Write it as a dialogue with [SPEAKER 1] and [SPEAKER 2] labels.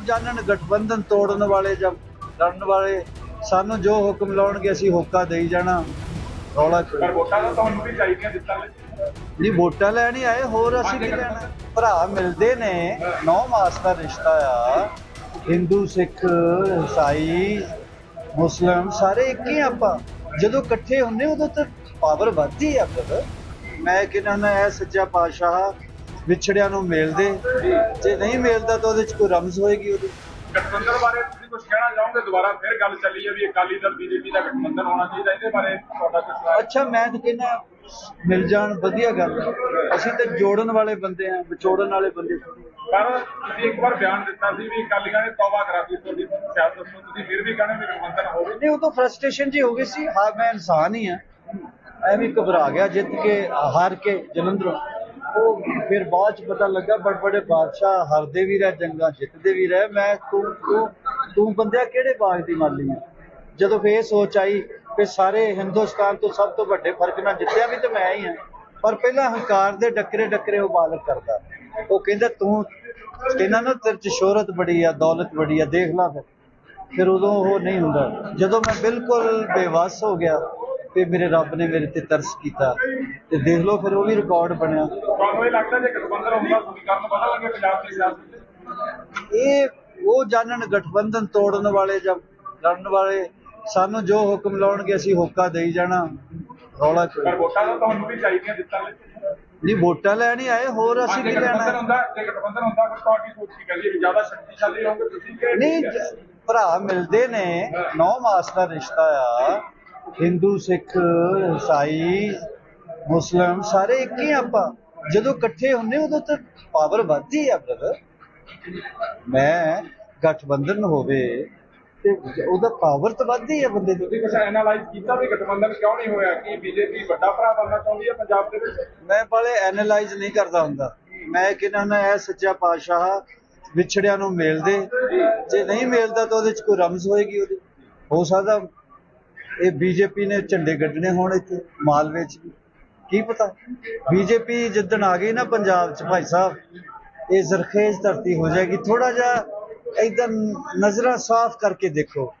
[SPEAKER 1] ਉਹ ਜਾਣਨ ਗਠਬੰਧਨ ਤੋੜਨ ਵਾਲੇ ਜਾਂ ਲੜਨ ਵਾਲੇ ਸਾਨੂੰ ਜੋ ਹੁਕਮ ਲਾਉਣਗੇ ਅਸੀਂ ਹੋਕਾ ਦੇਈ ਜਾਣਾ। ਰੌਲਾ
[SPEAKER 2] ਪਰ ਵੋਟਾਂ ਤਾਂ ਤੁਹਾਨੂੰ ਵੀ ਚਾਹੀਦੀਆਂ ਦਿੱਤਾ
[SPEAKER 1] ਨਹੀਂ ਵੋਟਾਂ ਲੈਣ ਹੀ ਆਏ ਹੋਰ ਅਸੀਂ ਕੀ ਲੈਣਾ? ਭਰਾ ਮਿਲਦੇ ਨੇ ਨੌ ਮਾਸ ਦਾ ਰਿਸ਼ਤਾ ਆ। ਹਿੰਦੂ ਸਿੱਖ ਈਸਾਈ ਮੁਸਲਮ ਸਾਰੇ ਇੱਕ ਹੀ ਆਪਾਂ। ਜਦੋਂ ਇਕੱਠੇ ਹੁੰਨੇ ਉਦੋਂ ਤਾਂ ਪਾਵਰ ਵੱਧਦੀ ਆ ਬਰ ਮੈਂ ਕਹਿੰਦਾ ਨਾ ਇਹ ਸੱਚਾ ਪਾਤਸ਼ਾਹ ਵਿਛੜਿਆਂ ਨੂੰ ਮੇਲ ਦੇ ਜੇ ਨਹੀਂ ਮੇਲਦਾ ਤਾਂ ਉਹਦੇ ਚ ਕੋਈ ਰਮਜ਼ ਹੋਏਗੀ ਉਹਦੀ।
[SPEAKER 2] ਗਠਬੰਧਨ ਬਾਰੇ ਤੁਸੀਂ ਕੁਝ ਕਹਿਣਾ ਚਾਹੋਗੇ? ਦੁਬਾਰਾ ਫਿਰ ਗੱਲ ਚੱਲੀ ਹੈ ਵੀ ਅਕਾਲੀ ਦਲ ਬੀਜੇਪੀ ਦਾ ਗਠਬੰਧਨ ਹੋਣਾ ਚਾਹੀਦਾ ਇਹਦੇ ਬਾਰੇ ਤੁਹਾਡਾ ਕੁਝ?
[SPEAKER 1] ਅੱਛਾ ਮੈਂ ਤਾਂ ਕਹਿੰਦਾ ਮਿਲ ਜਾਣ ਵਧੀਆ ਗੱਲ ਹੈ। ਅਸੀਂ ਤਾਂ ਜੋੜਨ ਵਾਲੇ ਬੰਦੇ ਆ ਵਿਛੋੜਨ ਵਾਲੇ ਬੰਦੇ।
[SPEAKER 2] ਪਰ ਤੁਸੀਂ ਇੱਕ ਵਾਰ ਬਿਆਨ ਦਿੱਤਾ ਸੀ ਵੀ ਅਕਾਲੀਆਂ ਨੇ ਤੌਬਾ ਕਰਾਤੀ ਤੁਹਾਡੀ ਸਿਆਸਤ ਨੂੰ। ਤੁਸੀਂ ਫਿਰ ਵੀ ਕਹਿੰਦੇ ਵੀ ਗਠਬੰਧਨ ਹੋਵੇ।
[SPEAKER 1] ਨਹੀਂ ਉਹ ਤਾਂ ਫਰਸਟ੍ਰੇਸ਼ਨ ਜੀ ਹੋ ਗਈ ਸੀ। ਹਾਂ ਮੈਂ ਇਨਸਾਨ ਹੀ ਆ ਐਵੇਂ ਘਬਰਾ ਗਿਆ ਜਿੱਤ ਕੇ ਹਾਰ ਕੇ ਜਲੰਧਰੋਂ। ਉਹ ਫਿਰ ਬਾਅਦ ਚ ਪਤਾ ਲੱਗਾ, ਬੜ ਬੜੇ ਬਾਦਸ਼ਾਹ ਹਰਦੇ ਵੀ ਰਹੇ, ਜੰਗਾਂ ਜਿੱਤਦੇ ਵੀ ਰਹੇ। ਮੈਂ ਤੂੰ ਤੂੰ ਤੂੰ ਬੰਦਿਆ ਕਿਹੜੇ ਬਾਗ ਦੀ ਮਾਲੀ ਆ? ਜਦੋਂ ਫੇਰ ਸੋਚ ਆਈ ਕਿ ਸਾਰੇ ਹਿੰਦੁਸਤਾਨ ਤੋਂ ਸਭ ਤੋਂ ਵੱਡੇ ਫ਼ਰਕ ਨਾਲ ਜਿੱਤਿਆ ਵੀ ਤੇ ਮੈਂ ਹੀ ਆ, ਪਰ ਪਹਿਲਾਂ ਹੰਕਾਰ ਦੇ ਡੱਕਰੇ ਡੱਕਰੇ ਉਹ ਬਾਲਕ ਕਰਦਾ। ਉਹ ਕਹਿੰਦਾ, ਤੂੰ ਕਹਿੰਦਾ ਨਾ ਤੇਰੇ ਚ ਸ਼ੋਹਰਤ ਬੜੀ ਆ, ਦੌਲਤ ਬੜੀ ਆ, ਦੇਖ ਲਾ ਫਿਰ। ਫਿਰ ਉਦੋਂ ਉਹ ਨਹੀਂ ਹੁੰਦਾ। ਜਦੋਂ ਮੈਂ ਬਿਲਕੁਲ ਬੇਵੱਸ ਹੋ ਗਿਆ ਤੇ ਮੇਰੇ ਰੱਬ ਨੇ ਮੇਰੇ ਤੇ ਤਰਸ ਕੀਤਾ ਤੇ ਦੇਖ ਲਓ ਫਿਰ ਉਹ ਵੀ ਰਿਕਾਰਡ ਬਣਿਆ।
[SPEAKER 2] ਤੁਹਾਨੂੰ ਇਹ ਲੱਗਦਾ ਜੇ ਗਠਬੰਧਨ ਹੁੰਦਾ ਸਮੀਕਰਨ ਬਦਲਣਗੇ ਪੰਜਾਬ ਦੀ ਸਿਆਸਤ ਵਿੱਚ?
[SPEAKER 1] ਇਹ ਉਹ ਜਾਣਨ ਗਠਬੰਧਨ ਤੋੜਨ ਵਾਲੇ ਜਾਂ ਲੜਨ ਵਾਲੇ ਸਾਨੂੰ ਜੋ ਹੁਕਮ ਲਾਉਣਗੇ ਅਸੀਂ ਹੋਕਾ ਦੇਈ ਜਾਣਾ। ਰੌਲਾ ਕੋਈ
[SPEAKER 2] ਪਰ ਵੋਟਾਂ ਤਾਂ ਤੁਹਾਨੂੰ ਵੀ ਚਾਹੀਦੀਆਂ ਦਿੱਤਾ
[SPEAKER 1] ਨਹੀਂ ਵੋਟਾਂ ਲੈਣ ਆਏ ਹੋਰ ਅਸੀਂ ਕੀ ਲੈਣਾ।
[SPEAKER 2] ਹੁੰਦਾ ਜੇ ਗਠਬੰਧਨ ਹੁੰਦਾ ਫਿਰ ਤੁਹਾਡੀ ਸੋਚ ਕੀ ਕਹਿੰਦੀ ਜ਼ਿਆਦਾ ਸ਼ਕਤੀਸ਼ਾਲੀ ਹੋਗੇ ਤੁਸੀਂ ਕਿ
[SPEAKER 1] ਨਹੀਂ ਭਰਾ ਮਿਲਦੇ ਨੇ ਨੌ ਮਾਸ ਦਾ ਰਿਸ਼ਤਾ ਆ। ਹਿੰਦੂ ਸਿੱਖ ਈਸਾਈ ਮੁਸਲਮ ਸਾਰੇ ਇੱਕ ਹੀ ਆਪਾਂ। ਜਦੋਂ ਇਕੱਠੇ ਹੁੰਨੇ ਉਦੋਂ ਤਾਂ ਪਾਵਰ ਵੱਧਦੀ ਆ ਬ੍ਰਦਰ ਮੈਂ ਗਠਬੰਧਨ ਹੋਵੇ ਤੇ ਉਹਦਾ ਪਾਵਰ ਤਾਂ ਵੱਧਦੀ ਆ ਬੰਦੇ ਦੀ।
[SPEAKER 2] ਤੁਸੀਂ ਕੁਝ ਐਨਾਲਾਈਜ਼ ਕੀਤਾ ਵੀ ਗਠਬੰਧਨ ਕਿਉਂ ਨਹੀਂ ਹੋਇਆ? ਕਿ ਬੀਜੇਪੀ ਵੱਡਾ ਭਰਾ ਬਣਨਾ ਚਾਹੁੰਦੀ ਹੈ ਪੰਜਾਬ ਦੇ ਵਿੱਚ?
[SPEAKER 1] ਮੈਂ ਬਾਲੇ ਐਨਾਲਾਈਜ਼ ਨਹੀਂ ਕਰਦਾ ਹੁੰਦਾ। ਮੈਂ ਕਹਿੰਦਾ ਨਾ ਇਹ ਸੱਚਾ ਪਾਤਸ਼ਾਹ ਵਿਛੜਿਆਂ ਨੂੰ ਮੇਲ ਦੇ ਜੇ ਨਹੀਂ ਮੇਲਦਾ ਤਾਂ ਉਹਦੇ ਚ ਕੋਈ ਰਮਜ਼ ਹੋਏਗੀ ਉਹਦੀ। ਹੋ ਸਕਦਾ ਇਹ ਬੀਜੇਪੀ ਨੇ ਝੰਡੇ ਗੱਡਣੇ ਹੋਣ ਇੱਥੇ ਮਾਲਵੇ ਚ। ਵੀ ਕੀ ਪਤਾ? ਬੀਜੇਪੀ ਜਿੱਦਣ ਆ ਗਈ ਨਾ ਪੰਜਾਬ ਚ ਭਾਈ ਸਾਹਿਬ, ਇਹ ਜ਼ਰਖੇਜ਼ ਧਰਤੀ ਹੋ ਜਾਏਗੀ। ਥੋੜਾ ਜਿਹਾ ਇਦਾਂ ਨਜ਼ਰਾਂ ਸਾਫ਼ ਕਰਕੇ ਦੇਖੋ।